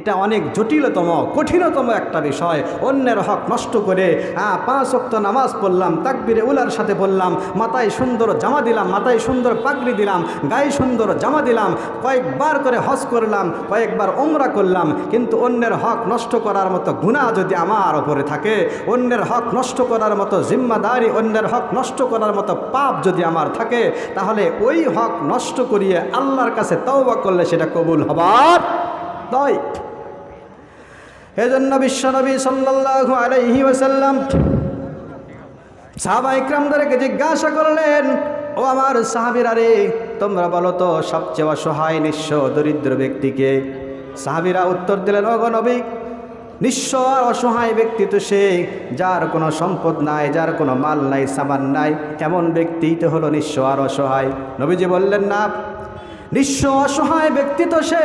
এটা অনেক জটিলতম, কঠিনতম একটা বিষয়। অন্যের হক নষ্ট করে হ্যাঁ পাঁচ অক্ত নামাজ পড়লাম, তাকবিরে উলার সাথে বললাম মাথায় সুন্দর জামা দিলাম, মাথায় সুন্দর পাগড়ি দিলাম, গায়ে সুন্দর জামা দিলাম, কয়েকবার করে হজ করলাম, কয়েকবার ওমরা করলাম, কিন্তু অন্যের হক নষ্ট করার মতো গুণা যদি আমার ওপরে থাকে, অন্যের হক নষ্ট করার মতো জিম্মাদারি, অন্যের হক নষ্ট করার মতো পাপ যদি আমার থাকে, তাহলে ওই হক নষ্ট করিয়ে আল্লাহর কাছে তওবা করলে সেটা কবুল হবার নয়। এজন্য বিশ্বনবী সাল্লাল্লাহু আলাইহি ওয়াসাল্লাম, সাহাবা ইকরামদেরকে জিজ্ঞাসা করলেন, ও আমার সাহাবিরা রে, তোমরা বলো তো, সবচেয়ে অসহায়, নিঃস্ব, দরিদ্র ব্যক্তিকে? সাহাবিরা উত্তর দিলেন নবী, নিঃস্ব আর অসহায় ব্যক্তি তো সে, যার কোনো সম্পদ নাই, যার কোনো মাল নাই, সামান নাই এমন ব্যক্তি তো হলো নিঃস্ব আর অসহায়? নবীজি বললেন, না, নিঃস্ব অসহায় ব্যক্তি তো সে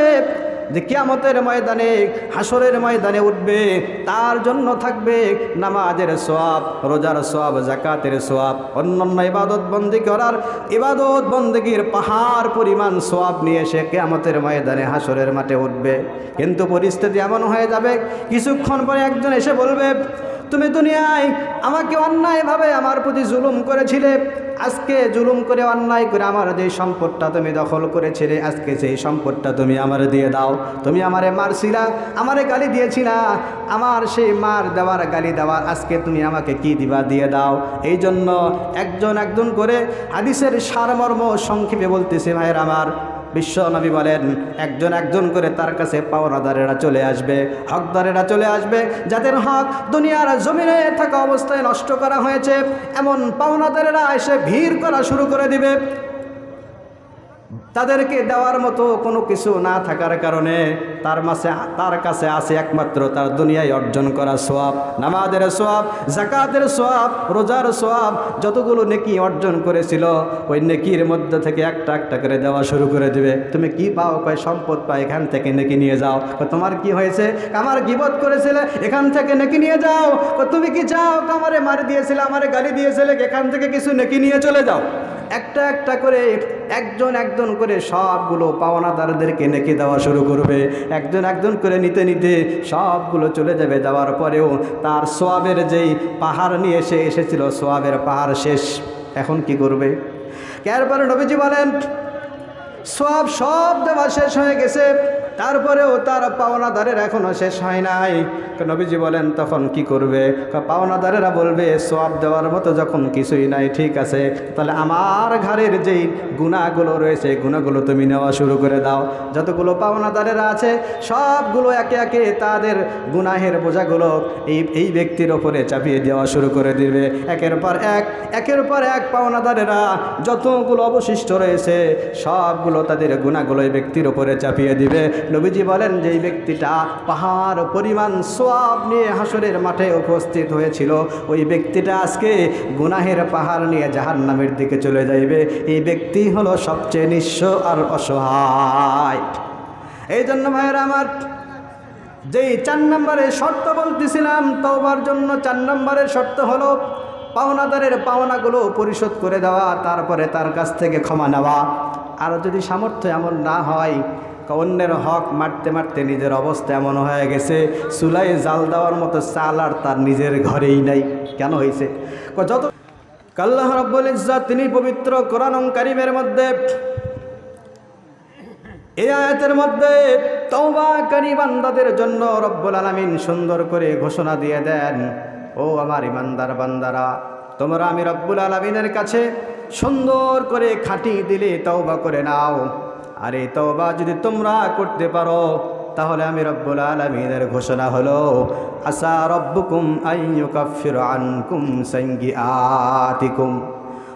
যে কিয়ামতের ময়দানে হাসরের ময়দানে উঠবে, তার জন্য থাকবে নামাজের সোয়াব রোজার সোয়াব জাকাতের সোয়াব অন্যান্য ইবাদত বন্দি করার ইবাদত বন্দিগির পাহাড় পরিমাণ সোয়াব নিয়ে সে কেয়ামতের ময়দানে হাসরের মাঠে উঠবে। কিন্তু পরিস্থিতি এমন হয়ে যাবে, কিছুক্ষণ পরে একজন এসে বলবে, তুমি দুনিয়ায় আমাকে অন্যায়ভাবে আমার প্রতি জুলুম করেছিলে আজকে জুলুম করে অন্যায় করে আমার যে সম্পদটা তুমি দখল করেছিলে আজকে সেই সম্পদটা তুমি আমার দিয়ে দাও। তুমি আমারে মারছিলা, আমারে গালি দিয়েছিলা। আমার সেই মার দেওয়ার গালি দেওয়ার আজকে তুমি আমাকে কি দিবা দিয়ে দাও। এই জন্য একজন একজন করে হাদিসের সারমর্ম সংক্ষেপে বলতেছে ভাইয়ের আমার। বিশ্ব নবী বলেন, একজন একজন করে তার কাছে পাওনাদারেরা চলে আসবে, হকদারেরা চলে আসবে, যাদের হক দুনিয়ার জমিনে থাকা অবস্থায় নষ্ট করা হয়েছে, এমন পাওনাদারেরা এসে ভিড় করা শুরু করে দিবে। তাদেরকে দেওয়ার মতো কোনো কিছু না থাকার কারণে তার মাসে, তার কাছে আছে একমাত্র তার দুনিয়ায় অর্জন করা সোয়াব। নামাজের সোয়াব জাকাতের সোয়াব, রোজার সোয়াব, যতগুলো নেকি অর্জন করেছিল, ওই নেকির মধ্যে থেকে একটা একটা করে দেওয়া শুরু করে দেবে। তুমি কি পাও? কয়, সম্পদ পাও, এখান থেকে নেকি নিয়ে যাও। তোমার কি হয়েছে? আমার গিবত করেছিলে, এখান থেকে নেকি নিয়ে যাও। তুমি কি চাও? কামারে মারি দিয়েছিলে, আমারে গালি দিয়েছিলে, এখান থেকে কিছু নেকি নিয়ে চলে যাও। একটা একটা করে একজন একজন করে সবগুলো পাওনাদারদেরকে নেকি দেওয়া শুরু করবে। একজন একজন করে নিতে নিতে সবগুলো চলে যাবে। যাওয়ার পরেও তার সোয়াবের যেই পাহাড় নিয়ে এসে এসেছিল, সোয়াবের পাহাড় শেষ। এখন কি করবে? এরপরে নবীজি বলেন সব সব দেওয়া শেষ হয়ে গেছে। তারপরেও তার পাওনাদারের এখনও শেষ হয় নাই। নবীজি বলেন, তখন কি করবে? পাওনাদারেরা বলবে সব দেওয়ার মতো যখন কিছুই নাই, ঠিক আছে। তাহলে আমার ঘরের যেই গুণাগুলো রয়েছে গুণাগুলো তুমি নেওয়া শুরু করে দাও। যতগুলো পাওনাদারেরা আছে, সবগুলো একে একে তাদের গুনাহের বোঝাগুলো এই এই ব্যক্তির ওপরে চাপিয়ে দেওয়া শুরু করে দিবে। একের পর এক, একের পর এক পাওনাদারেরা যতগুলো অবশিষ্ট রয়েছে, সবগুলো তাদের গুণাগুলো এই ব্যক্তির ওপরে চাপিয়ে দিবে। নবীজি বলেন যে এই ব্যক্তিটা পাহাড় পরিমাণ সোয়াব নিয়ে হাসরের মাঠে উপস্থিত হয়েছিল, ওই ব্যক্তিটা আজকে গুনাহের পাহাড় নিয়ে জাহান নামের দিকে চলে যাইবে। এই ব্যক্তি হলো সবচেয়ে নিঃস্ব আর অসহায়। এই জন্য ভাইয়েরা আমার, যেই চার নম্বরের শর্ত বলতেছিলাম, তওবার জন্য চার নম্বরের শর্ত হলো পাওনাদারের পাওনাগুলো পরিশোধ করে দেওয়া, তারপরে তার কাছ থেকে ক্ষমা নেওয়া। আর যদি সামর্থ্য এমন না হয় অন্যের হক মারতে মারতে নিজের অবস্থা এমন হয়ে গেছে চুলাই জাল দেওয়ার মতো চাল আর তার নিজের ঘরেই নাই। কেন হয়েছে যত কাল্লাহ রব্বুল ইজ্জাত, তিনি পবিত্র কোরআন কারিমের মধ্যে এই আয়াতের মধ্যে তওবাকারী বান্দাদের জন্য রব্বুল আলামিন সুন্দর করে ঘোষণা দিয়ে দেন, ও আমার ইমানদার বান্দারা, তোমরা আমি রব্বুল আলামিনের কাছে সুন্দর করে খাঁটি দিলে তওবা করে নাও। আর এই তওবা যদি তোমরা করতে পারো, তাহলে আমি রব্বুল আলমিনের ঘোষণা হলো আসা রব্বুকুম আইয়ুকাফির আনকুম সাইয়্যিআতিকুম।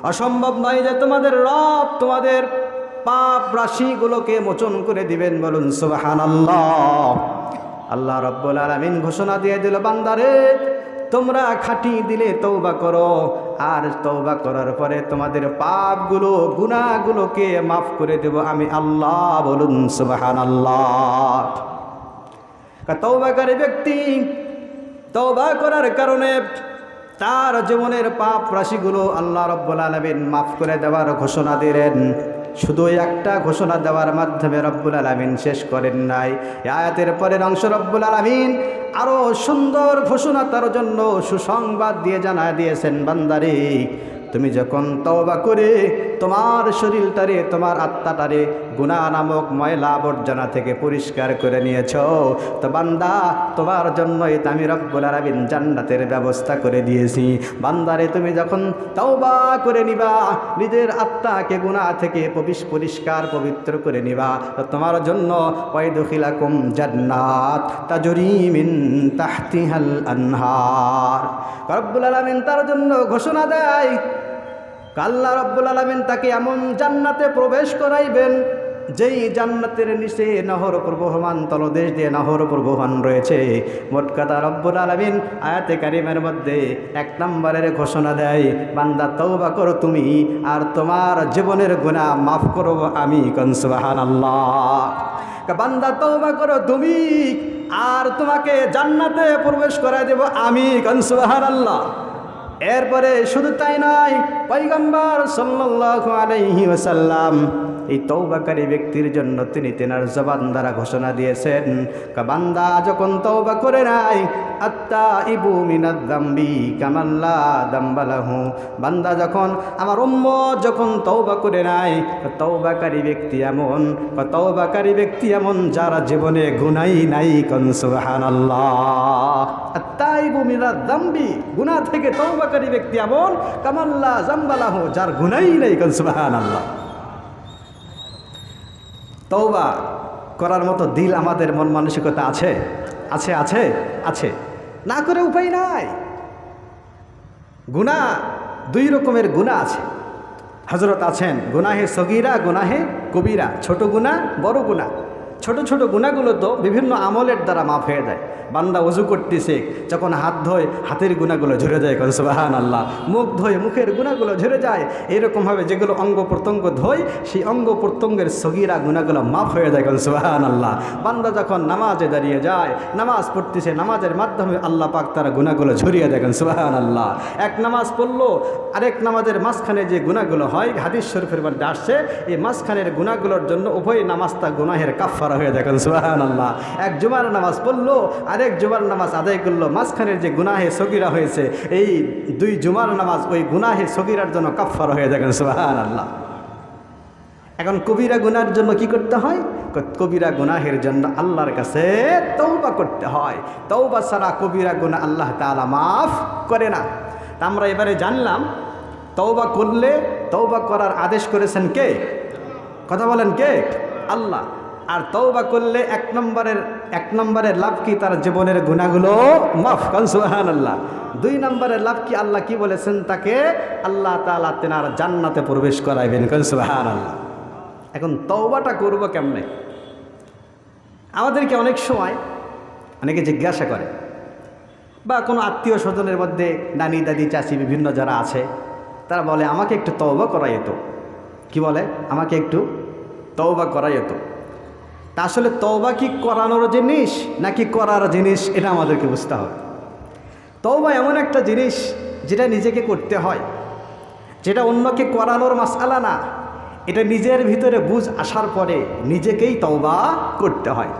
অসম্ভব নয় যে তোমাদের রব তোমাদের পাপ রাশিগুলোকে মোচন করে দিবেন বলুন সুবাহান আল্লাহ আল্লাহ রব্বুল আলমিন ঘোষণা দিয়ে দিল, বান্দারে তোমরা খাটি দিলে তৌবা করো। আর তৌবা করার পরে তোমাদের পাপগুলো গুণাগুলোকে মাফ করে দেব আমি আল্লাহ বলুন সুবাহান আল্লাহ তৌবাকারী ব্যক্তি তৌবা করার কারণে তার জীবনের পাপ রাশিগুলো আল্লাহ রব্বুল আলমিন মাফ করে দেওয়ার ঘোষণা দিলেন। শুধু একটা ঘোষণা দেওয়ার মাধ্যমে রব্বুল আলমিন শেষ করেন নাই। আয়াতের পরের অংশ রব্বুল আলমিন আরও সুন্দর ঘোষণা তার জন্য সুসংবাদ দিয়ে জানা দিয়েছেন, বান্দারি, তুমি যখন তওবা করে তোমার শরীরটারে, তোমার আত্মাটারে গুণা নামক ময়লা আবর্জনা থেকে পরিষ্কার করে নিয়েছ। তো বান্দা, তোমার জন্যই আমি রব্বুল আলামিন জান্নাতের ব্যবস্থা করে দিয়েছি। বান্দারে, তুমি যখন তওবা করে নিবা, নিজের আত্মাকে গুণা থেকে পবিশ পরিষ্কার পবিত্র করে নিবা, তো তোমার জন্য ওয়াইদুখিলাকুম জান্নাত তাজরি মিন তাহতিহাল আনহার। রব্বুল আলামিন তার জন্য ঘোষণা দেয় আল্লাহ রব্বুল আলমিন তাকে এমন জান্নাতে প্রবেশ করাইবেন যেই জান্নাতের নিচে নহর প্রবহমান, তলদেশ দিয়ে নহর প্রবহমান রয়েছে। মোট কথা রব্বুল আলমিন আয়াতে কারিমের মধ্যে এক নম্বরের ঘোষণা দেয়, বান্দা তৌবা করো তুমি, আর তোমার জীবনের গুণা মাফ করো আমি কনসবাহান আল্লাহ বান্দা তৌবা করো তুমি, আর তোমাকে জান্নাতে প্রবেশ করাই দেব আমি কনসবাহান আল্লাহ এরপরে শুধু তাই নয় পৈগম্বর সাল্লাল্লাহু আলাইহি ওয়াসাল্লাম এই তৌবাকারী ব্যক্তির জন্য তিনি তেনার জবান দ্বারা ঘোষণা দিয়েছেন বান্দা যখন তৌবা করে নাই আত্মা ইবু মিনাদ দাম্বি কামাল্লা দাম্বালাহু বান্দা যখন, আমার উম্ম যখন তৌবা করে নাই তৌবাকারী ব্যক্তি এমন তৌবাকারী ব্যক্তি এমন যারা জীবনে গুনাই নাই কন, সুবহানাল্লাহ। আত্তাইবু মিনাদ দাম্বি, গুনাহ থেকে তৌবাকারী ব্যক্তি এমন কামাল্লা জাম্বালাহু যার গুনাই নাই কন, সুবহানাল্লাহ। তৌবা করার মতো দিল আমাদের মন মানসিকতা আছে? আছে আছে আছে। না করে উপায় নাই। গুণা দুই রকমের গুণা আছে। হজরত আছেন, গুনাহে সগিরা, গুনাহে কবিরা। ছোট গুণা বড় গুণা ছোট ছোট গুণাগুলো তো বিভিন্ন আমলের দ্বারা মাফ হয়ে যায়। বান্দা অজু করতেছে, যখন হাত ধোয়, হাতের গুণাগুলো ঝরে যায় কনসবাহান আল্লাহ মুখ ধোয়, মুখের গুণাগুলো ঝরে যায়। এরকমভাবে যেগুলো অঙ্গ প্রত্যঙ্গ ধোয়, সেই অঙ্গ প্রত্যঙ্গের সগিরা গুণাগুলো মাফ হয়ে যায় কনসবাহান আল্লাহ বান্দা যখন নামাজে দাঁড়িয়ে যায়, নামাজ পড়তেছে, নামাজের মাধ্যমে আল্লাহ পাক তারা গুণাগুলো ঝরিয়ে দেখেন সুবাহান আল্লাহ এক নামাজ পড়ল, আরেক নামাজের মাঝখানে যে গুণাগুলো হয়, হাদিস শরীফের মধ্যে আসছে, এই মাঝখানের গুণাগুলোর জন্য উভয় নামাজটা গুনাহের কাফারা হয়ে দেখেন সুবাহান আল্লাহ এক জুমার নামাজ পড়ল, আরেক জুমার নামাজ আদায় করল। মাঝখানের যে গুনাহে সগিরা হয়েছে, এই দুই জুমার নামাজ ওই গুনাহে সগিরার জন্য কাফারা হয়ে দেখেন সুবাহান আল্লাহ এখন কবিরা গুনার জন্য কি করতে হয়? কবিরা গুনাহের জন্য আল্লাহর কাছে তৌবা করতে হয়। তৌবা ছাড়া কবিরা গুনাহ আল্লাহ তাআলা মাফ করে না। তা আমরা এবারে জানলাম তৌবা করলে তৌবা করার আদেশ করেছেন কে? কথা বলেন কে? আল্লাহ। আর তৌবা করলে এক নম্বরের এক নম্বরের লাভ কি তার জীবনের গুণাগুলো? মাফ কনসুহান আল্লাহ দুই নম্বরের লাভ কি আল্লাহ কি বলেছেন তাকে? আল্লাহ তাআলা তেনার জান্নাতে প্রবেশ করাইবেন কনসুহান আল্লাহ এখন তওবাটা করব কেমনে? আমাদেরকে অনেক সময় অনেকে জিজ্ঞাসা করে, বা কোনো আত্মীয় স্বজনের মধ্যে নানি, দাদি চাষি বিভিন্ন যারা আছে, তারা বলে, আমাকে একটু তওবা করাই যেত কি বলে? আমাকে একটু তওবা করাই যেত তা আসলে তওবা কি করানোর জিনিস নাকি করার জিনিস এটা আমাদেরকে বুঝতে হবে। তওবা এমন একটা জিনিস যেটা নিজেকে করতে হয়, যেটা অন্যকে করানোর মাসালা না, এটা নিজের ভিতরে বুঝ আসার পরে নিজেকেই তওবা করতে হয়।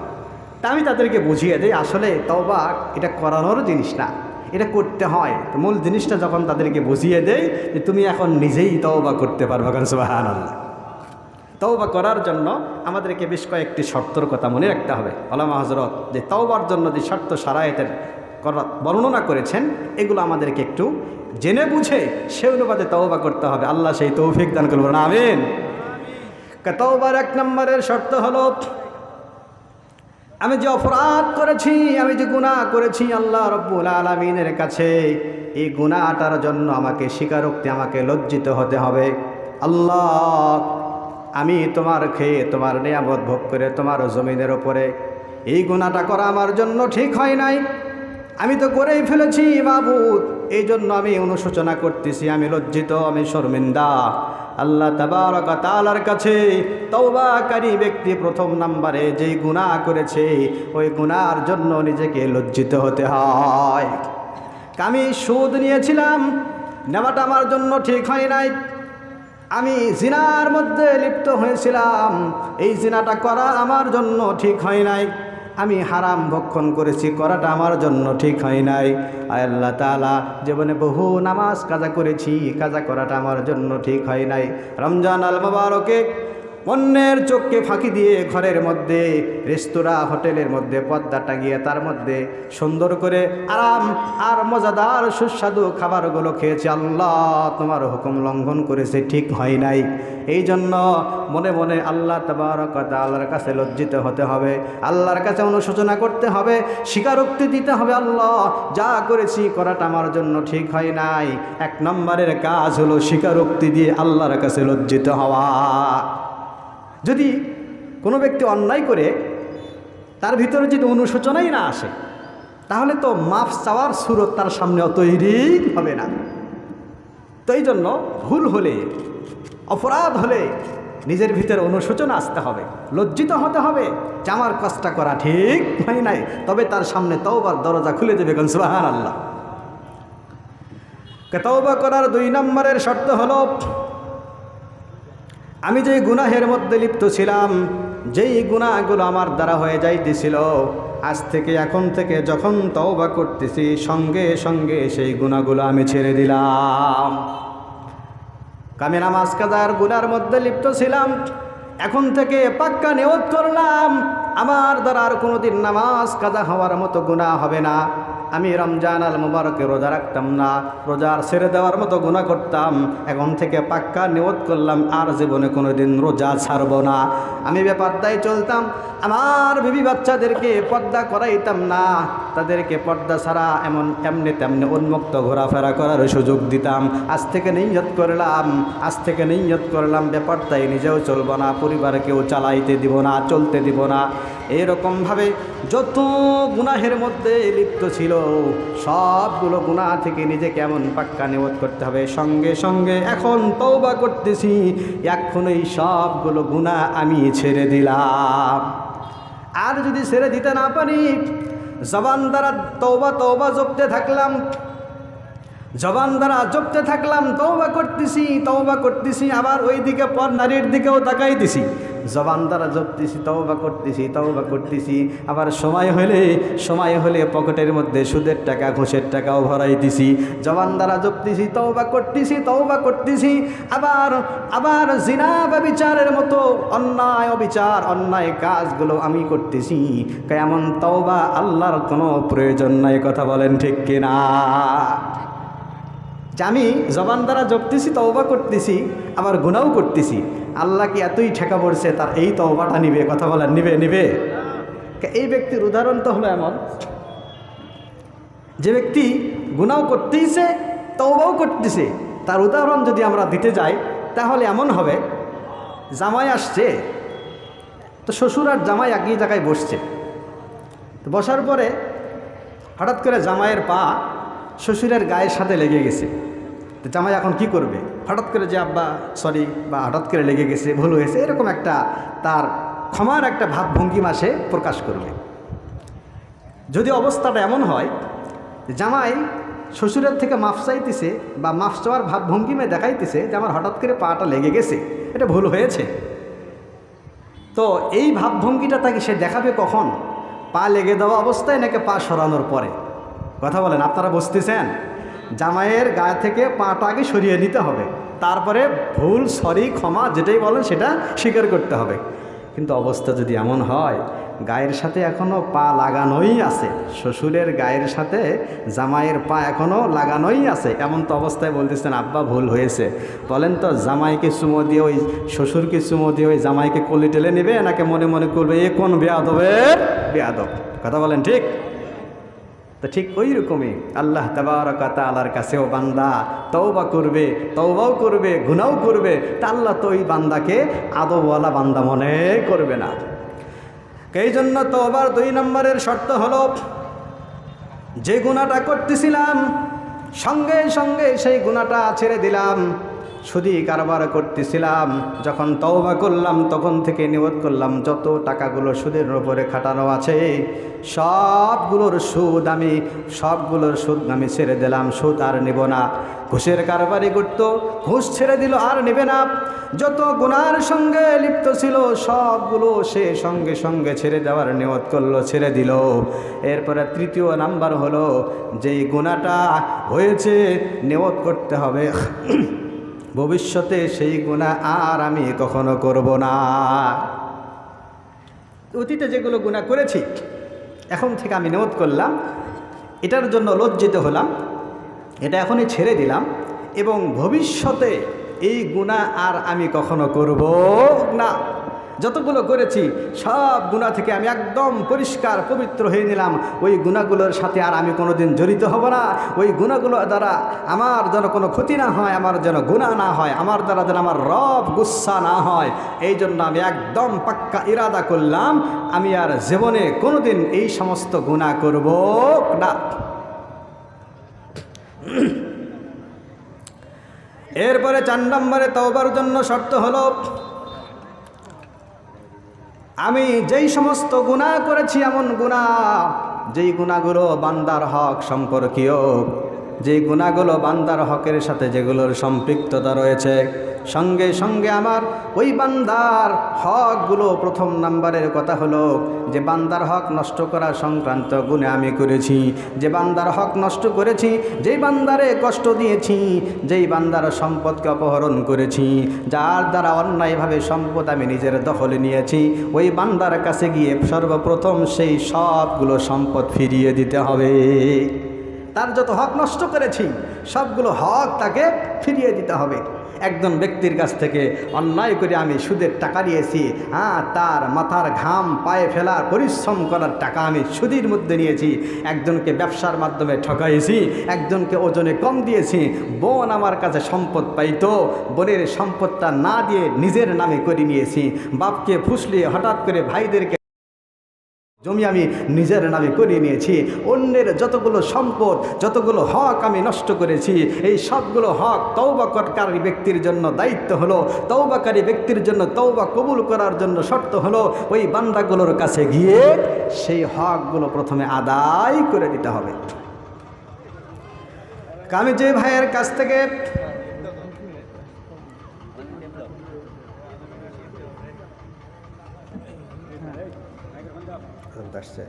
তা আমি তাদেরকে বুঝিয়ে দিই, আসলে তওবা এটা করানোর জিনিস না, এটা করতে হয়। তো মূল জিনিসটা যখন তাদেরকে বুঝিয়ে দেয় যে তুমি এখন নিজেই তওবা করতে পারবে কারণ সুবাহান আল্লাহ তওবা করার জন্য আমাদেরকে বেশ কয়েকটি শর্তর কথা মনে রাখতে হবে। আলামা হজরত যে তওবার জন্য যে শর্ত সারায়তের বর্ণনা করেছেন, এগুলো আমাদেরকে একটু জেনে বুঝে সে অনুপাতে তওবা করতে হবে। আল্লাহ সেই তৌফিক দান করব না আমিন। তওবার এক নম্বরের শর্ত হলো, আমি যে অপরাধ করেছি, আমি যে গুনাহ করেছি আল্লাহ রব্বুল আলমিনের কাছে, এই গুনাহটার জন্য আমাকে স্বীকারোক্তি আমাকে লজ্জিত হতে হবে। আল্লাহ আমি তোমার খেয়ে, তোমার নিয়ামত ভোগ করে, তোমার জমিনের ওপরে এই গুণাটা করা আমার জন্য ঠিক হয় নাই। আমি তো করেই ফেলেছি বাবুদ এই জন্য আমি অনুশোচনা করতেছি, আমি লজ্জিত, আমি শর্মিন্দা। আল্লাহ তালার কাছে তৌবাকারী ব্যক্তি প্রথম নাম্বারে যেই গুনাহ করেছে, ওই গুণার জন্য নিজেকে লজ্জিত হতে হয়। আমি সুদ নিয়েছিলাম, নেওয়াটা আমার জন্য ঠিক হয় নাই। আমি জিনার মধ্যে লিপ্ত হয়েছিলাম। এই জিনাটা করা আমার জন্য ঠিক হয় নাই। আমি হারাম ভক্ষণ করেছি, করাটা আমার জন্য ঠিক হয় নাই। আল্লাহ তালা জীবনে বহু নামাজ কাজা করেছি, কাজা করাটা আমার জন্য ঠিক হয় নাই। রমজান আল মোবারকে অন্যের চোখকে ফাঁকি দিয়ে ঘরের মধ্যে, রেস্তোরাঁ, হোটেলের মধ্যে পর্দা টাঙিয়ে তার মধ্যে সুন্দর করে আরাম আর মজাদার সুস্বাদু খাবারগুলো খেয়েছে। আল্লাহ তোমার হুকুম লঙ্ঘন করেছে, ঠিক হয় নাই। এই জন্য মনে মনে আল্লাহ তবরকতা আল্লাহর কাছে লজ্জিত হতে হবে, আল্লাহর কাছে অনুশোচনা করতে হবে, স্বীকারোক্তি দিতে হবে, আল্লাহ যা করেছি করাটা আমার জন্য ঠিক হয় নাই। এক নম্বরের কাজ হলো স্বীকারোক্তি দিয়ে আল্লাহর কাছে লজ্জিত হওয়া। যদি কোনো ব্যক্তি অন্যায় করে, তার ভিতরে যদি অনুশোচনাই না আসে, তাহলে তো মাফ চাওয়ার সুরত তার সামনে তৈরি হবে না। তো এই জন্য ভুল হলে, অপরাধ হলে নিজের ভিতরে অনুশোচনা আসতে হবে, লজ্জিত হতে হবে যে আমার কাজটা করা ঠিক হয় নাই, তবে তার সামনে তওবার দরজা খুলে দেবে গনসবাহান আল্লাহ তওবা করার দুই নম্বরের শর্ত হলো আমি যে গুনাহের মধ্যে লিপ্ত ছিলাম, যেই গুনাহগুলো আমার দ্বারা হয়ে যাইতেছিল, আজ থেকে এখন থেকে যখন তওবা করতেছি, সঙ্গে সঙ্গে সেই গুণাগুলো আমি ছেড়ে দিলাম। আমি নামাজ কাজার গুনার মধ্যে লিপ্ত ছিলাম, এখন থেকে পাক্কা নিয়ত করলাম, আমার দ্বারা আর কোনোদিন নামাজ কাজা হওয়ার মতো গুণা হবে না। আমি রমজান আল মুবারকে রোজা রাখতাম না। রোজার ছেড়ে দেওয়ার মতো গুণা করতাম। এখন থেকে পাক্কা নিয়ত করলাম, আর জীবনে কোনোদিন রোজা ছাড়ব না। আমি বেপর্দায় চলতাম, আমার বিবি বাচ্চাদেরকে পর্দা করাইতাম না। তাদেরকে পর্দা ছাড়া এমন এমনি তেমনি উন্মুক্ত ঘোরাফেরা করার সুযোগ দিতাম। আজ থেকে নিয়ত করলাম, আজ থেকে নিয়ত করলাম বেপর্দায় নিজেও চলবো না, পরিবারকেও চালাইতে দিব না, চলতে দিব না। এরকমভাবে যত গুনাহের মধ্যে লিপ্ত ছিল সবগুলো গুনাহ থেকে নিজে কেমন পাক্কা নিবোধ করতে হবে? সঙ্গে সঙ্গে এখন তৌবা করতেছি। এখন এই সবগুলো গুনাহ আমি ছেড়ে দিলাম। আর যদি ছেড়ে দিতে না পারি, জবান দ্বারা তৌবা তৌবা জপতে থাকলাম। জবান দ্বারা জপতে থাকলাম তৌবা করতেছি তৌবা করতেছি, আবার ওই দিকে পর নারীর দিকেও তাকাইতেছি। জবান দ্বারা জপতেছি তাও বা করতেছি তাও বা করতেছি। আবার সময় হলে সময় হলে পকেটের মধ্যে সুদের টাকা, ঘুষের টাকাও ভরাইতেছি জবান দ্বারা জপতেছি তাও বা করতেছি তাও বা করতেছি। আবার আবার জিনা বা বিচারের মতো অন্যায় অবিচার, অন্যায় কাজগুলো আমি করতেছি। কেমন তাও বা আল্লাহর কোনো প্রয়োজন নাই, কথা বলেন ঠিক কিনা? যে আমি জবান দ্বারা জপতেছি, তওবা করতেছি, আবার গুনাও করতেছি। আল্লাহ কি এতই ঠেকা পড়ছে, তার এই তওবাটা নিবে, কথা বলেন, নিবে নিবে। এই ব্যক্তির উদাহরণ তো হলো এমন, যে ব্যক্তি গুনাও করতেইছে, তওবাও করতেছে। তার উদাহরণ যদি আমরা দিতে যাই, তাহলে এমন হবে, জামাই আসছে, তো শ্বশুর আর জামাই একই জায়গায় বসছে। তো বসার পরে হঠাৎ করে জামাইয়ের পা শ্বশুরের গায়ের সাথে লেগে গেছে। তো জামাই এখন কি করবে? হঠাৎ করে যে, আব্বা সরি বা হঠাৎ করে লেগে গেছে, ভুল হয়েছে, এরকম একটা তার ক্ষমার একটা ভাবভঙ্গি মাসে প্রকাশ করবে। যদি অবস্থাটা এমন হয়, জামাই শ্বশুরের থেকে মাফ চাইতেছে বা মাফ চাওয়ার ভাবভঙ্গিমে দেখাইতেছে যে, আমার হঠাৎ করে পাটা লেগে গেছে, এটা ভুল হয়েছে। তো এই ভাবভঙ্গিটা তাকে সে দেখাবে কখন? পা লেগে দেওয়া অবস্থায় নাকি পা সরানোর পরে? কথা বলেন, আপনারা বুঝতেছেন? জামাইয়ের গায়ে থেকে পাটা আগে সরিয়ে নিতে হবে। তারপরে ভুল, সরি, ক্ষমা যেটাই বলেন সেটা স্বীকার করতে হবে। কিন্তু অবস্থা যদি এমন হয়, গায়ের সাথে এখনও পা লাগানোই আছে, শ্বশুরের গায়ের সাথে জামাইয়ের পা এখনও লাগানোই আছে, এমন তো অবস্থায় বলতেছেন, আব্বা, ভুল হয়েছে। বলেন তো, জামাইকে চুমো দিয়ে ওই শ্বশুরকে চুমো দিয়ে ওই জামাইকে কলি টেলে নেবে নাকি মনে মনে করবে, এ কোন বেয়াদবের বেয়াদব? কথা বলেন ঠিক? তো ঠিক ওই রকমই আল্লাহ তাবারকাত আলার কাছেও বান্দা তৌবা করবে তৌবাও করবে গুনাও করবে, তা আল্লাহ তো ওই বান্দাকে আদবওয়ালা বান্দা মনে করবে না। এই জন্য তৌবার দুই নম্বরের শর্ত হলো, যে গুণাটা করতেছিলাম, সঙ্গে সঙ্গে সেই গুণাটা ছেড়ে দিলাম। সুদি কারবার করতেছিলাম। যখন তওবা করলাম, তখন থেকে নিয়ত করলাম, যত টাকাগুলো সুদের উপরে খাটানো আছে, সবগুলোর সুদ আমি, সবগুলোর সুদ আমি ছেড়ে দিলাম, সুদ আর নেব না। ঘুষের কারবারি করত, ঘুষ ছেড়ে দিল আর নেবে না। যত গুনার সঙ্গে লিপ্ত ছিল, সবগুলো সে সঙ্গে সঙ্গে ছেড়ে দেওয়ার নিয়ত করল, ছেড়ে দিল। এরপরে তৃতীয় নাম্বার হলো, যেই গুণাটা হয়েছে, নিয়ত করতে হবে। ভবিষ্যতে সেই গুণা আর আমি কখনো করব না। অতীতে যেগুলো গুণা করেছি, এখন থেকে আমি নেমত করলাম, এটার জন্য লজ্জিত হলাম, এটা এখনই ছেড়ে দিলাম এবং ভবিষ্যতে এই গুণা আর আমি কখনো করব না। যতগুলো করেছি, সব গুণা থেকে আমি একদম পরিষ্কার, পবিত্র হয়ে নিলাম। ওই গুণাগুলোর সাথে আর আমি কোনোদিন জড়িত হব না। ওই গুণাগুলো দ্বারা আমার যেন কোনো ক্ষতি না হয়, আমার যেন গুণা না হয়, আমার দ্বারা যেন আমার রব গুসা না হয়। এই জন্য আমি একদম পাক্কা ইরাদা করলাম, আমি আর জীবনে কোনোদিন এই সমস্ত গুণা করব না। এরপরে চার নম্বরে তওবার জন্য শর্ত হলো আমি যেই সমস্ত গুণা করেছি, এমন গুণা যেই গুণাগুলো বান্দার হক সম্পর্কীয়, যেই গুণাগুলো বান্দার হকের সাথে যেগুলোর সম্পৃক্ততা রয়েছে সঙ্গে সঙ্গে আমার ওই বান্দার হকগুলো প্রথম নাম্বারের কথা হলো, যে বান্দার হক নষ্ট করা সংক্রান্ত গুণে আমি করেছি। যে বান্দার হক নষ্ট করেছি, যেই বান্দারে কষ্ট দিয়েছি, যেই বান্দার সম্পদকে অপহরণ করেছি, যার দ্বারা অন্যায়ভাবে সম্পদ আমি নিজের দখলে নিয়েছি, ওই বান্দার কাছে গিয়ে সর্বপ্রথম সেই সবগুলো সম্পদ ফিরিয়ে দিতে হবে। তার যত হক নষ্ট করেছি, সবগুলো হক তাকে ফিরিয়ে দিতে হবে। একজন ব্যক্তির কাছ থেকে অন্যায় করে আমি সুদের টাকা নিয়েছি। হ্যাঁ তার মাথার ঘাম, পায়ে ফেলার পরিশ্রম করার টাকা আমি সুদের মধ্যে নিয়েছি। একজনকে ব্যবসার মাধ্যমে ঠকাইছি, একজনকে ওজনে কম দিয়েছি। বোন আমার কাছে সম্পদ পাইতো, বোনের সম্পদটা না দিয়ে নিজের নামে করে নিয়েছি। বাপকে ফুসলিয়ে হঠাৎ করে ভাইদেরকে জমি আমি নিজের নামে করিয়ে নিয়েছি। অন্যের যতগুলো সম্পদ, যতগুলো হক আমি নষ্ট করেছি, এই সবগুলো হক তৌবাকারী ব্যক্তির জন্য দায়িত্ব হলো। তৌবাকারী ব্যক্তির জন্য তৌবা কবুল করার জন্য শর্ত হলো, ওই বান্দাগুলোর কাছে গিয়ে সেই হকগুলো প্রথমে আদায় করে দিতে হবে। আমি যে ভাইয়ের কাছ থেকে আসছে।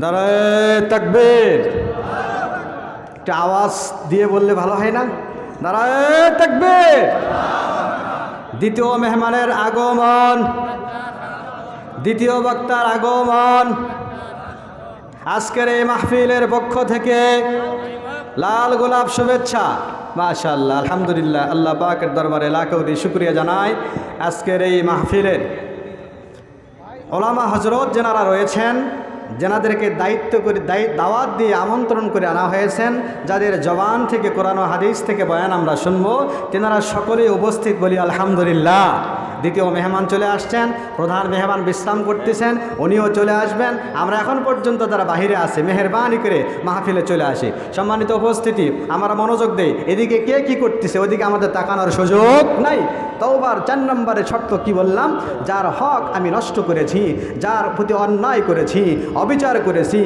দাঁড়ায় তাকবীর। একটা আওয়াজ দিয়ে বললে ভালো হয় না? দাঁড়ায় তাকবীর। দ্বিতীয় মেহমানের আগমন। দ্বিতীয় বক্তার আগমন। আজকের এই মাহফিলের পক্ষ থেকে লাল গোলাপ শুভেচ্ছা। মাশাল্লাহ আলহামদুলিল্লাহ, আল্লাহ পাকের দরবারে লাখৌরি শুক্রিয়া জানাই আজকের এই মাহফিলের। ওলামা হজরত যেনারা রয়েছেন, যেনাদেরকে দায়িত্ব করে দাওয়াত দিয়ে আমন্ত্রণ করে আনা হয়েছেন, যাদের জবান থেকে কোরআন হাদিস থেকে বয়ান আমরা শুনব, তেনারা সকলেই উপস্থিত বলি আলহামদুলিল্লাহ। দ্বিতীয় মেহমান চলে আসছেন, প্রধান মেহমান বিশ্রাম করতেছেন, উনিও চলে আসবেন। আমরা এখন পর্যন্ত তারা বাহিরে আছে, মেহরবানি করে মাহফিলে চলে আসি। সম্মানিত উপস্থিতি, আমরা মনোযোগ দেই, এদিকে কে কি করতেছে, ওদিকে আমাদের তাকানোর সুযোগ নাই। তওবার চার নম্বরে শর্ত কি বললাম? যার হক আমি নষ্ট করেছি, যার প্রতি অন্যায় করেছি, অবিচার করেছি,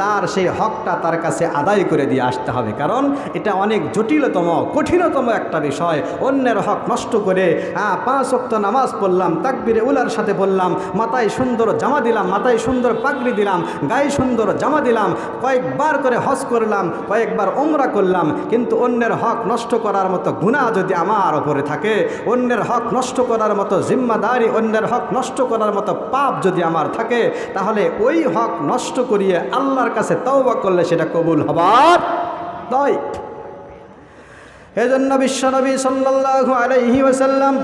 তার সেই হকটা তার কাছে আদায় করে দিয়ে আসতে হবে। কারণ এটা অনেক জটিলতম, কঠিনতম একটা বিষয়। অন্যের হক নষ্ট করে হ্যাঁ পাঁচ অক্ত নামাজ পড়লাম, তাকবিরে উলার সাথে বললাম, মাথায় সুন্দর জামা দিলাম, মাথায় সুন্দর পাগড়ি দিলাম, গায়ে সুন্দর জামা দিলাম, কয়েকবার করে হজ করলাম, কয়েকবার ওমরা করলাম, কিন্তু অন্যের হক নষ্ট করার মতো গুণা যদি আমার ওপরে থাকে, অন্যের হক নষ্ট করার মতো জিম্মাদারি, অন্যের হক নষ্ট করার মতো পাপ যদি আমার থাকে, তাহলে ওই হক নষ্ট করিয়ে আল্লাহর কাছে তওবা করলে সেটা কবুল হবার নয় এজন্য বিশ্বনবী সাল্লাল্লাহু আলাইহি ওয়াসাল্লাম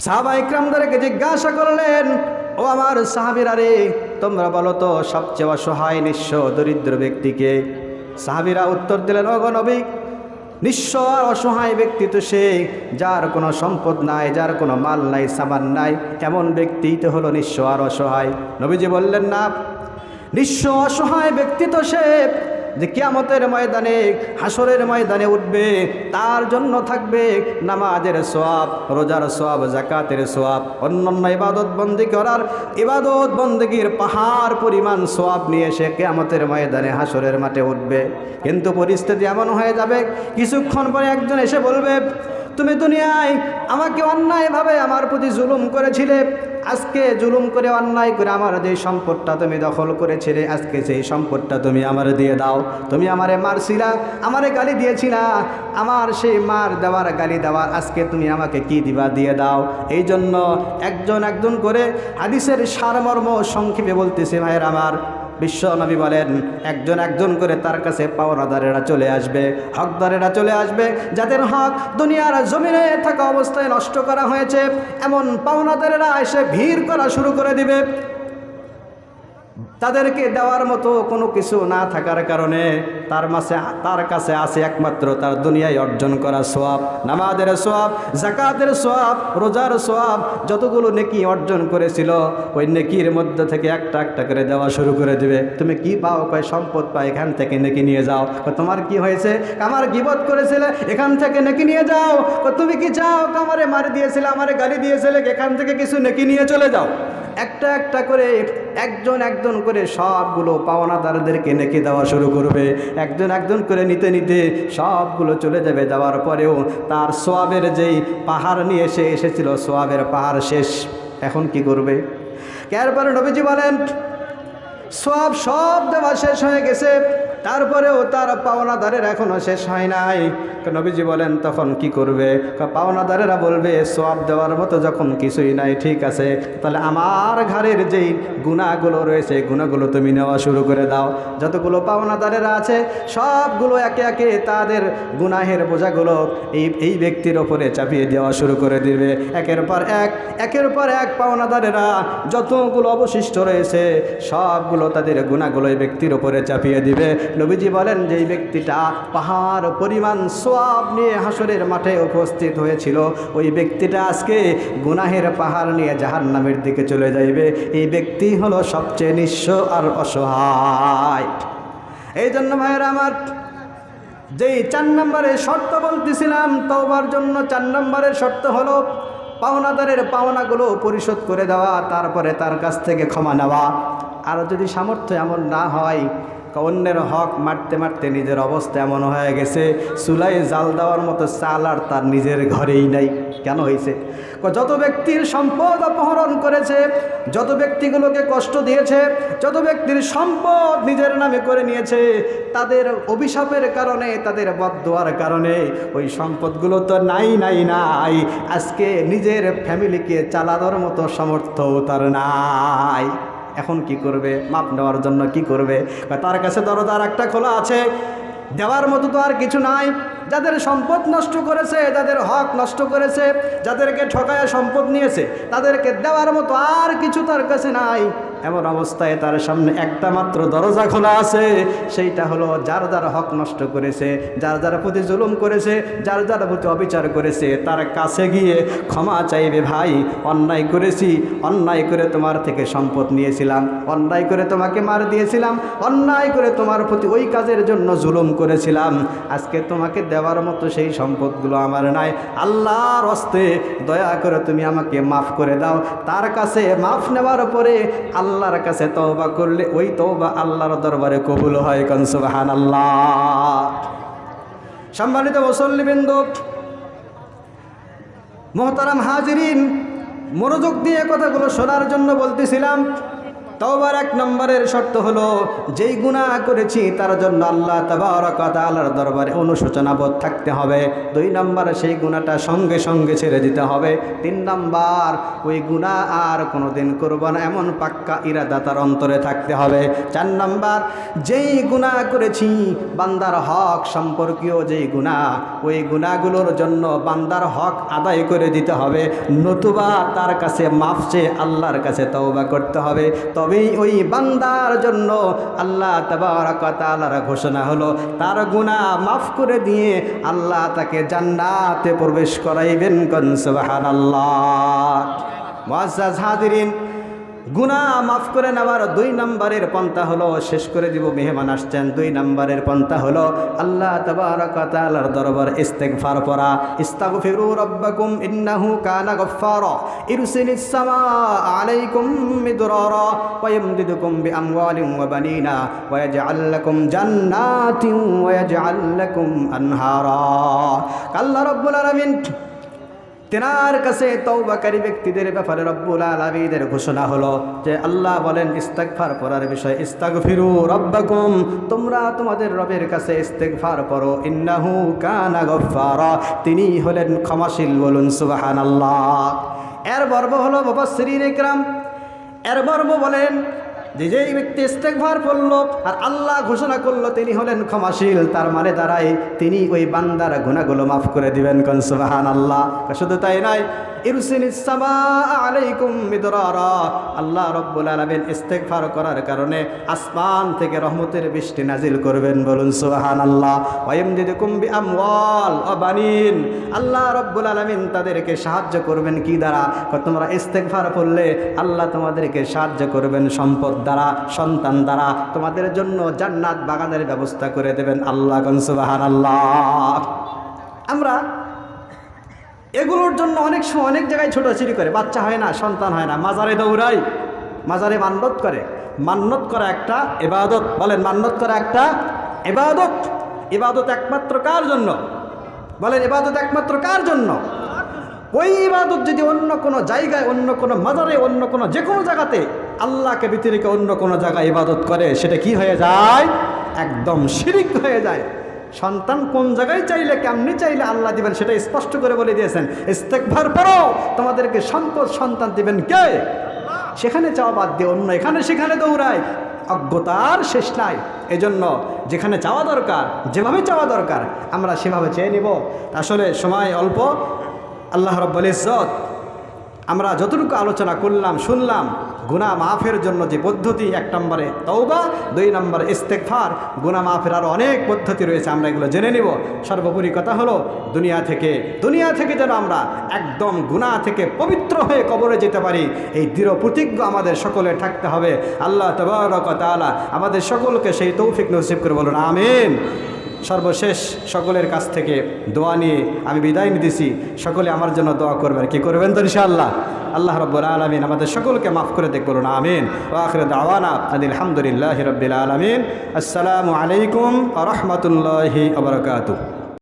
সাহাবা ইকরামদেরকে জিজ্ঞাসা করলেন, ও আমার সাহাবিরা রে, তোমরা বলো তো, সবচেয়ে অসহায়, নিঃস্ব, দরিদ্র ব্যক্তিকে? সাহাবিরা উত্তর দিলেন নবী, নিঃস্ব আর অসহায় ব্যক্তি তো সে, যার কোনো সম্পদ নাই, যার কোনো মাল নাই, সামান নাই, এমন ব্যক্তি তো হলো নিঃস্ব আর অসহায়। নবীজি বললেন, না, নিঃস্ব অসহায় ব্যক্তি তো সে যে কেয়ামতের ময়দানে হাসরের ময়দানে উঠবে, তার জন্য থাকবে নামাজের সোয়াব রোজার সোয়াব জাকাতের সোয়াব অন্যান্য ইবাদত বন্দি করার ইবাদত বন্দিগির পাহাড় পরিমাণ সোয়াব নিয়ে সে কেয়ামতের ময়দানে হাসরের মাঠে উঠবে। কিন্তু পরিস্থিতি এমন হয়ে যাবে, কিছুক্ষণ পরে একজন এসে বলবে তুমি দুনিয়ায় আমাকে অন্যায়ভাবে আমার প্রতি জুলুম করেছিলে। আজকে জুলুম করে, অন্যায় করে আমার যে সম্পদটা তুমি দখল করেছিলে, আজকে সেই সম্পদটা তুমি আমার দিয়ে দাও। তুমি আমারে মারছিলা, আমারে গালি দিয়েছিলা। আমার সেই মার দেওয়ার, গালি দেওয়ার আজকে তুমি আমাকে কি দিবা দিয়ে দাও। এই জন্য একজন একজন করে হাদিসের সারমর্ম সংক্ষেপে বলতেছে ভাইয়ের আমার। বিশ্ব নবী বলেন, একজন একজন করে তার কাছে পাওনাদারেরা চলে আসবে। হকদারেরা চলে আসবে। যাদের হক দুনিয়ার জমিনে থাকা অবস্থায় নষ্ট করা হয়েছে, এমন পাওনাদারেরা এসে ভিড় করা শুরু করে দিবে। তাদেরকে দেওয়ার মতো কোনো কিছু না থাকার কারণে তার মাসে, তার কাছে আছে একমাত্র তার দুনিয়ায় অর্জন করা সোয়াব। নামাজের সোয়াব জাকাতের সোয়াব, রোজার সোয়াব, যতগুলো নেকি অর্জন করেছিল, ওই নেকির মধ্যে থেকে একটা একটা করে দেওয়া শুরু করে দিবে। তুমি কি পাও? কয়, সম্পদ পাও, এখান থেকে নেকি নিয়ে যাও। তোমার কি হয়েছে? কামার গিবত করেছিলে, এখান থেকে নেকি নিয়ে যাও। তুমি কি চাও? কামারে মারি দিয়েছিলে, আমারে গালি দিয়েছিলে, এখান থেকে কিছু নেকি নিয়ে চলে যাও। একটা একটা করে একজন একজন করে সবগুলো পাওনাদারদেরকে নেকে দেওয়া শুরু করবে। একজন একজন করে নিতে নিতে সবগুলো চলে যাবে। যাওয়ার পরেও তার সোয়াবের যেই পাহাড় নিয়ে এসে এসেছিল, সোয়াবের পাহাড় শেষ। এখন কি করবে? এরপরে নবীজি বলেন সব সব দেওয়া শেষ হয়ে গেছে। তারপরেও তার পাওনাদারের এখনও শেষ হয় নাই। নবীজি বলেন, তখন কি করবে? পাওনাদারেরা বলবে সব দেওয়ার মতো যখন কিছুই নাই, ঠিক আছে। তাহলে আমার ঘরের যেই গুণাগুলো রয়েছে গুণাগুলো তুমি নেওয়া শুরু করে দাও। যতগুলো পাওনাদারেরা আছে, সবগুলো একে একে তাদের গুনাহের বোঝাগুলো এই এই ব্যক্তির ওপরে চাপিয়ে দেওয়া শুরু করে দিবে। একের পর এক, একের পর এক পাওনাদারেরা যতগুলো অবশিষ্ট রয়েছে, সবগুলো তাদের গুণাগুলো এই ব্যক্তির ওপরে চাপিয়ে দিবে। নবীজি বলেন যে এই ব্যক্তিটা পাহাড়, পরিমাণ সোয়াব নিয়ে হাসরের মাঠে উপস্থিত হয়েছিল, ওই ব্যক্তিটা আজকে গুনাহের পাহাড় নিয়ে জাহান নামের দিকে চলে যাইবে। এই ব্যক্তি হলো সবচেয়ে নিঃস্ব আর অসহায়। এই জন্য ভাইয়েরা আমার, যেই চার নম্বরের শর্ত বলতেছিলাম, তওবার জন্য চার নম্বরের শর্ত হলো পাওনাদারের পাওনাগুলো পরিশোধ করে দেওয়া, তারপরে তার কাছ থেকে ক্ষমা নেওয়া। আর যদি সামর্থ্য এমন না হয় অন্যের হক মারতে মারতে নিজের অবস্থা এমন হয়ে গেছে চুলাই জাল দেওয়ার মতো চাল আর তার নিজের ঘরেই নাই। কেন হয়েছে? যত ব্যক্তির সম্পদ অপহরণ করেছে, যত ব্যক্তিগুলোকে কষ্ট দিয়েছে, যত ব্যক্তির সম্পদ নিজের নামে করে নিয়েছে, তাদের অভিশাপের কারণে, তাদের বদোয়ার কারণে ওই সম্পদগুলো তো নাই নাই নাই। আজকে নিজের ফ্যামিলিকে চালানোর মতো সামর্থ্য তার নাই। এখন কি করবে? মাপ নেওয়ার জন্য কি করবে? তার কাছে দরজার একটা খোলা আছে। দেওয়ার মতো তো আর কিছু নাই। যাদের সম্পদ নষ্ট করেছে, যাদের হক নষ্ট করেছে, যাদেরকে ঠকায় সম্পদ নিয়েছে, তাদেরকে দেওয়ার মতো আর কিছু তার কাছে নাই। এমন অবস্থায় তার সামনে একটা মাত্র দরজা খোলা আছে, সেইটা হলো যার যার হক নষ্ট করেছে, যার যার প্রতি জুলুম করেছে, যার যার প্রতি অবিচার করেছে, তার কাছে গিয়ে ক্ষমা চাইবে ভাই, অন্যায় করেছি, অন্যায় করে তোমার থেকে সম্পদ নিয়েছিলাম, অন্যায় করে তোমাকে মার দিয়েছিলাম, অন্যায় করে তোমার প্রতি ওই কাজের জন্য জুলুম করেছিলাম, আজকে তোমাকে দেওয়ার মতো সেই সম্পদগুলো আমার নাই, আল্লাহর হস্তে দয়া করে তুমি আমাকে মাফ করে দাও, তার কাছে মাফ নেওয়ার পরে আল্লাহর কাছে তওবা করলে ওই তওবা আল্লাহর দরবারে কবুল হয় কনসুবাহান আল্লাহ সম্মানিত মুসল্লিবৃন্দ, মোহতারাম হাজিরিন, মনোযোগ দিয়ে কথাগুলো শোনার জন্য বলতেছিলাম তওবার এক নম্বরের শর্ত হলো, যেই গুনাহ করেছি তার জন্য আল্লাহ আল্লাহর দরবারে অনুশোচনাবোধ থাকতে হবে। দুই নম্বর সেই গুণাটা সঙ্গে সঙ্গে ছেড়ে দিতে হবে। তিন নম্বর, ওই গুনাহ আর কোনোদিন করব না, এমন পাক্কা ইরাদা তার অন্তরে থাকতে হবে। চার নম্বর, যেই গুনাহ করেছি বান্দার হক সম্পর্কীয় যেই গুনাহ, ওই গুনাহগুলোর জন্য বান্দার হক আদায় করে দিতে হবে। নতুবা তার কাছে মাফ চেয়ে আল্লাহর কাছে তওবা করতে হবে। তবে ওই বান্দার জন্য আল্লাহ তালার ঘোষণা হলো, তার গুণা মাফ করে দিয়ে আল্লাহ তাকে জান্নাতে প্রবেশ করাইবেন কনসবাহান আল্লাহ মজাজ হাজিরিন গুণা মাফ করে নেওয়ার দুই নম্বরের পন্থা হলো, শেষ করে দিব, মেহমান আসছেন। দুই নম্বরের পন্থা হলো, আল্লাহ তাবারকাতালার দরবার ইস্তেগফার পড়া। ইস্তাগফিরু রাব্বাকুম ইন্নাহু কানা গফফারা। ইরসিলিস সামা আলাইকুম মিদরারা ওয়া ইয়ামদিদুকুম বিআমওয়ালিন ওয়া বানিনা ওয়া ইয়াজআল লাকুম জান্নাতিন ওয়া ইয়াজআল লাকুম আনহারা। আল্লাহ রাব্বুল আলামিন তেনার কাছে তৌবাকারী ব্যক্তিদের ব্যাপারে রব্বুল আলমীদের ঘোষণা হলো যে আল্লাহ বলেন ইস্তাকফার পড়ার বিষয় ইস্তাক ফিরু রব্বাকুম, তোমরা তোমাদের রবের কাছে ইস্তেকফার পড়ো। ইন্নাহু কানা গফারা তিনি হলেন ক্ষমাশীল বলুন সুবাহান আল্লাহ এর বর্ব হলো বাবা শ্রী ইকরাম এর বর্ব বলেন যে যেই ব্যক্তি ইস্তেকভার পড়ল আর আল্লাহ ঘোষণা করল তিনি হলেন ক্ষমাশীল। তার মানে দাঁড়ায়, তিনি ওই বান্দার গুণাগুলো মাফ করে দিবেন কনসুবাহান আল্লাহ শুধু তাই নয় আল্লাহ রব্বুল আলামিন ইস্তেগফার করার কারণে আসমান থেকে রহমতের বৃষ্টি নাজিল করবেন বলুন সুবহানাল্লাহ। আল্লাহ বানিন। আল্লাহ রব্বুল আলামিন তাদেরকে সাহায্য করবেন কি দ্বারা? তোমরা ইস্তেগফার করলে আল্লাহ তোমাদেরকে সাহায্য করবেন সম্পদ দ্বারা, সন্তান দ্বারা। তোমাদের জন্য জান্নাত বাগানের ব্যবস্থা করে দেবেন আল্লাহ সুবহানাল্লাহ। আমরা এগুলোর জন্য অনেক সময় অনেক জায়গায় ছোটাছুটি করে। বাচ্চা হয় না, সন্তান হয় না। মাজারে দৌড়াই মাজারে মান্নত করে। মান্নত করা একটা এবাদত বলেন, মান্নত করা একটা এবাদত এবাদত একমাত্র কার জন্য? বলেন এবাদত একমাত্র কার জন্য? ওই ইবাদত যদি অন্য কোনো জায়গায়, অন্য কোনো মাজারে, অন্য কোনো যে কোনো জায়গাতে আল্লাহকে ব্যতিরিকে অন্য কোনো জায়গায় ইবাদত করে, সেটা কি হয়ে যায়? একদম শিরিক হয়ে যায়। সন্তান কোন জায়গায় চাইলে, কেমনি চাইলে আল্লাহ দিবেন সেটা স্পষ্ট করে বলে দিয়েছেন। ইস্তেকভার পরও তোমাদেরকে সম্পদ সন্তান দিবেন কে? সেখানে চাওয়া বাদ দিয়ে অন্য এখানে সেখানে দৌড়ায়। অজ্ঞতার শেষ নাই। এজন্য যেখানে চাওয়া দরকার, যেভাবে চাওয়া দরকার, আমরা সেভাবে চেয়ে নিব। আসলে সময় অল্প। আল্লাহ রব্বুল ইজ্জত। আমরা যতটুকু আলোচনা করলাম, শুনলাম গুনা মাফের জন্য যে পদ্ধতি, এক নম্বরে তৌবা দুই নম্বরে ইস্তেকফার গুনা মাফের আরও অনেক পদ্ধতি রয়েছে, আমরা এগুলো জেনে নিব। সর্বোপরি কথা হলো, দুনিয়া থেকে দুনিয়া থেকে যেন আমরা একদম গুনা থেকে পবিত্র হয়ে কবরে যেতে পারি, এই দৃঢ় প্রতিজ্ঞ আমাদের সকলে থাকতে হবে। আল্লাহ তবরকতালা আমাদের সকলকে সেই তৌফিক নসিব করে বলুন, আমিন। সর্বশেষ সকলের কাছ থেকে দোয়া নিয়ে আমি বিদায় নিতেছি। সকলে আমার জন্য দোয়া করবেন। কি করবেন তো ইনশাআল্লাহ? আল্লাহ রব্বুল আলমিন আমাদের সকলকে মাফ করে দেখ করুন আমিন। ও আখর দাওয়ানা আলহামদুলিল্লাহ রবিল আলমিন। আসসালামু আলাইকুম রহমতুল্লাহি আবরকাতু